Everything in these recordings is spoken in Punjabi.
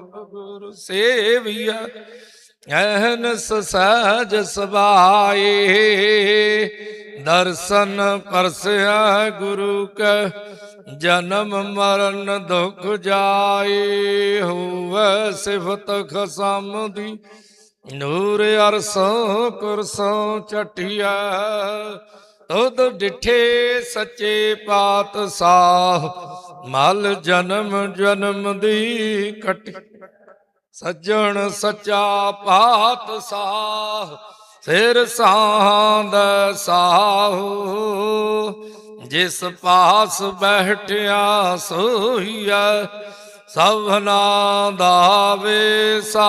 ਗੁਰ ਸੇਵੀਆ ਐਹਨਸ ਸਹਜ ਸਬਾਏ। ਦਰਸ਼ਨ ਪਰਸਿਆ ਗੁਰੂ ਕੈ, ਜਨਮ ਮਰਨ ਦੁਖ ਜਾਏ। ਹੋਵੇ ਸਿਫਤ ਖਸਮ ਦੀ ਨੂਰ ਅਰਸੋਂ ਕੁਰਸੋਂ ਚਟਿਆ ਤੁਧ ਡਿਠੇ ਸੱਚੇ ਪਾਤਸ਼ਾਹ, ਮਲ ਜਨਮ ਜਨਮ ਦੀ ਕਟ। ਸੱਜਣ ਸੱਚਾ ਪਾਤਸ਼ਾਹ, ਸਿਰ ਸਾਹੰਦ ਸਾਹੂ। ਜਿਸ ਪਾਸ ਬਹਿਟਿਆ ਸੋਈਆ ਸਭਨਾ ਦਾ ਵੇ ਵਿਸਾਹੂ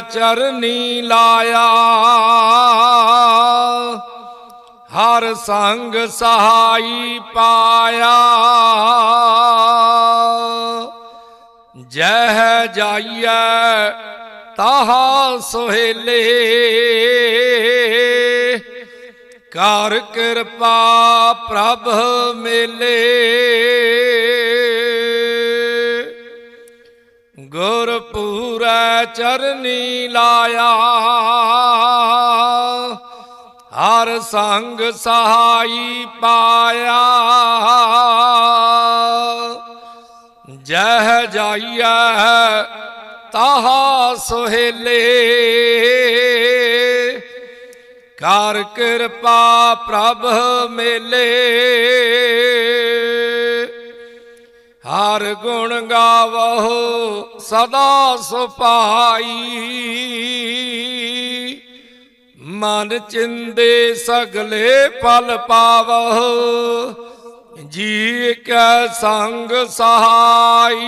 ਚਰਨੀ ਲਾਇਆ। ਹਰ ਸੰਗ ਸਹਾਈ ਪਾਇਆ। ਜਹ ਜਾਈਐ ਤਾਹਾ ਸੁਹੇਲੇ। ਕਰ ਕਿਰਪਾ ਪ੍ਰਭ ਮੇਲੇ। ਗੁਰ ਗੁਰਪੂਰੈ ਚਰਨੀ ਲਾਇਆ। ਹਰ ਸੰਗ ਸਹਾਈ ਪਾਇਆ। ਜਹ ਜਾਈਐ ਤਾਹਾ ਸੁਹੇਲੇ। ਕਰ ਕਿਰਪਾ ਪ੍ਰਭ ਮੇਲੇ। ਹਰ ਗੁਣ ਗਾਵੋ ਸਦਾ ਸੁਪਾਈ। ਮਨ ਚਿੰਦੇ ਸਗਲੇ ਪਲ ਪਾਵੋ ਜੀ ਕੈ ਸੰਗ ਸਹਾਈ।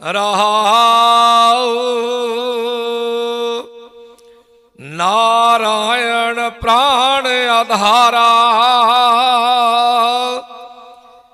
ਰਹਾਉ ਨਾਰਾਇਣ ਪ੍ਰਾਣ ਆਧਾਰਾ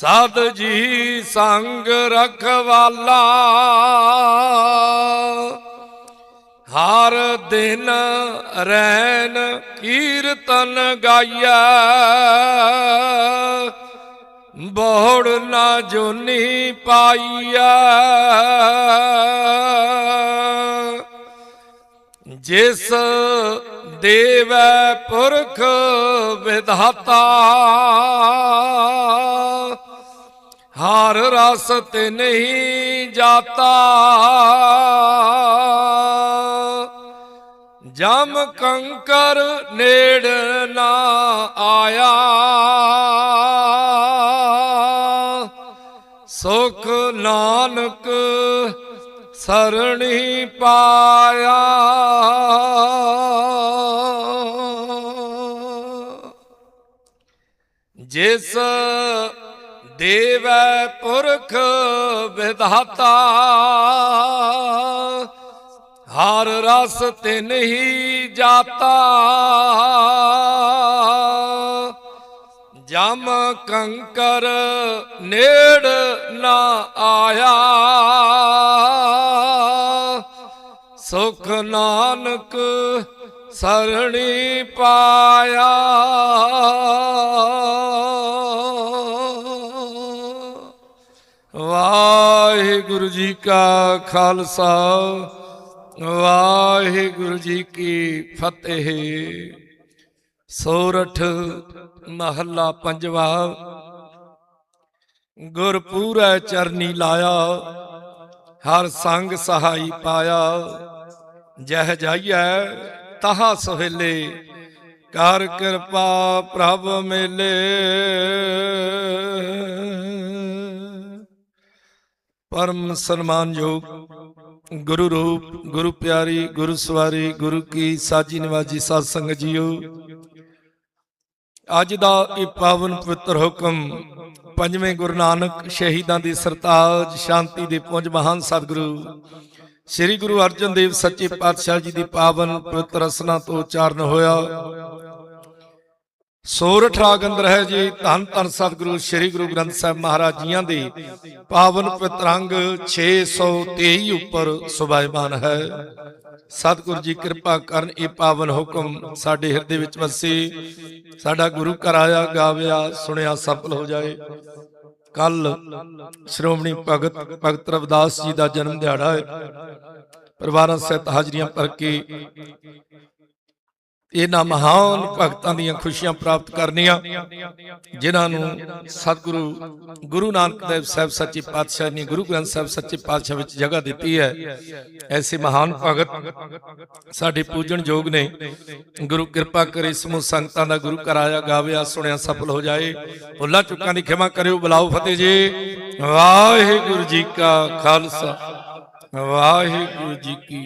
ਸਦ ਜੀ ਸੰਗ ਰਖਵਾਲਾ। ਹਰ ਦਿਨ ਰਹਿਣ ਕੀਰਤਨ ਗਾਇਆ ਬੋੜ ਨਾ ਜੋਨੀ ਪਾਈਆ ਜਿਸ ਦੇਵੈ ਪੁਰਖ ਵਿਧਾਤਾ। ਹਰ ਰਸ ਤੇ ਨਹੀਂ ਜਾਤਾ। ਜਮ ਕੰਕਰ ਨੇੜ ਨਾ ਆਇਆ। ਸੁਖ ਨਾਨਕ ਸਰਣੀ ਪਾਇਆ। ਜਿਸ ਦੇਵੈ ਪੁਰਖ ਵਿਧਾਤਾ, ਹਰ ਰਸ ਤੇ ਨਹੀਂ ਜਾਤਾ। ਜਮ ਕੰਕਰ ਨੇੜ ਨਾ ਆਇਆ। ਸੁਖ ਨਾਨਕ ਸਰਣੀ ਪਾਇਆ। ਵਾਹਿਗੁਰੂ ਜੀ ਕਾ ਖਾਲਸਾ, ਵਾਹਿਗੁਰੂ ਜੀ ਕੀ ਫਤਿਹ। ਸੋਰਠ ਮਹੱਲਾ ਪੰਜਵਾ, ਗੁਰਪੂਰੈ ਚਰਨੀ ਲਾਇਆ, ਹਰ ਸੰਗ ਸਹਾਈ ਪਾਇਆ। ਜਹ ਜਾਈਐ ਤਹਾ ਸੁਹੇਲੇ, ਕਰ ਕਿਰਪਾ ਪ੍ਰਭ ਮੇਲੇ। ਪਰਮ ਸਨਮਾਨਯੋਗ ਗੁਰੂ ਰੂਪ, ਗੁਰੂ ਪਿਆਰੀ, ਗੁਰੂ ਸਵਾਰੀ, ਗੁਰੂ ਕੀ ਸਾਜੀ ਨਿਵਾਜੀ ਸਾਧ ਸੰਗਤ ਜੀਓ। ਅੱਜ ਦਾ ਇਹ ਪਾਵਨ ਪਵਿੱਤਰ ਹੁਕਮ ਪੰਜਵੇਂ ਗੁਰੂ ਨਾਨਕ ਸ਼ਹੀਦਾਂ ਦੀ ਸਰਤਾਜ ਸ਼ਾਂਤੀ ਦੇ ਪੁੰਜ ਮਹਾਨ ਸਤਿਗੁਰੂ ਸ੍ਰੀ ਗੁਰੂ ਅਰਜਨ ਦੇਵ ਸੱਚੇ ਪਾਤਸ਼ਾਹ ਜੀ ਦੀ ਪਾਵਨ ਪਵਿੱਤਰ ਰਸਨਾ ਤੋਂ ਉਚਾਰਨ ਹੋਇਆ। ਸੋਰਠ ਰਾਗ ਅੰਦਰ ਹੈ ਜੀ, ਧੰਨ ਧੰਨ ਸਤਿਗੁਰੂ ਸ੍ਰੀ ਗੁਰੂ ਗ੍ਰੰਥ ਸਾਹਿਬ ਮਹਾਰਾਜ ਜੀਆਂ ਦੇ। ਪਾਵਨ ਪਵਿੱਤਰ 623 ਉੱਪਰ ਸੁਭਾਇਮਾਨ ਹੈ। ਸਤਿਗੁਰੂ ਜੀ ਕਿਰਪਾ ਕਰਨ ਇਹ ਪਾਵਨ ਹੁਕਮ ਸਾਡੇ ਹਿਰਦੇ ਵਿੱਚ ਵਸੇ। ਸਾਡਾ ਗੁਰੂ ਘਰ ਆਇਆ, ਗਾਵਿਆ, ਸੁਣਿਆ, ਸਫਲ ਹੋ ਜਾਏ। ਕੱਲ ਸ਼੍ਰੋਮਣੀ ਭਗਤ ਭਗਤ ਰਵਿਦਾਸ ਜੀ ਦਾ ਜਨਮ ਦਿਹਾੜਾ ਹੈ। ਪਰਿਵਾਰਾਂ ਸਹਿਤ ਹਾਜ਼ਰੀਆਂ ਭਰ ਕੇ ਇਹਨਾਂ ਮਹਾਨ ਭਗਤਾਂ ਦੀਆਂ ਖੁਸ਼ੀਆਂ ਪ੍ਰਾਪਤ ਕਰਨੀਆਂ, ਜਿਨ੍ਹਾਂ ਨੂੰ ਸਤਿਗੁਰੂ ਗੁਰੂ ਨਾਨਕ ਦੇਵ ਸਾਹਿਬ ਸੱਚੇ ਪਾਤਸ਼ਾਹ ਨੇ ਗੁਰੂ ਗ੍ਰੰਥ ਸਾਹਿਬ ਸੱਚੇ ਪਾਤਸ਼ਾਹ ਵਿੱਚ ਜਗ੍ਹਾ ਦਿੱਤੀ ਹੈ। ਐਸੇ ਮਹਾਨ ਭਗਤ ਸਾਡੇ ਪੂਜਣ ਯੋਗ ਨੇ, ਗੁਰੂ ਕਿਰਪਾ ਕਰੇ ਸਮੂਹ ਸੰਗਤਾਂ ਦਾ ਗੁਰੂ ਘਰ ਆਇਆ ਗਾਵਿਆ ਸੁਣਿਆ, ਸਫਲ ਹੋ ਜਾਏ। ਭੁੱਲਾਂ ਚੁੱਕਾਂ ਦੀ ਖਿਮਾ ਕਰਿਓ, ਬੁਲਾਓ ਫਤਿਹ ਜੀ। ਵਾਹਿਗੁਰੂ ਜੀ ਕਾ ਖਾਲਸਾ। ਵਾਹਿਗੁਰੂ ਜੀ ਕੀ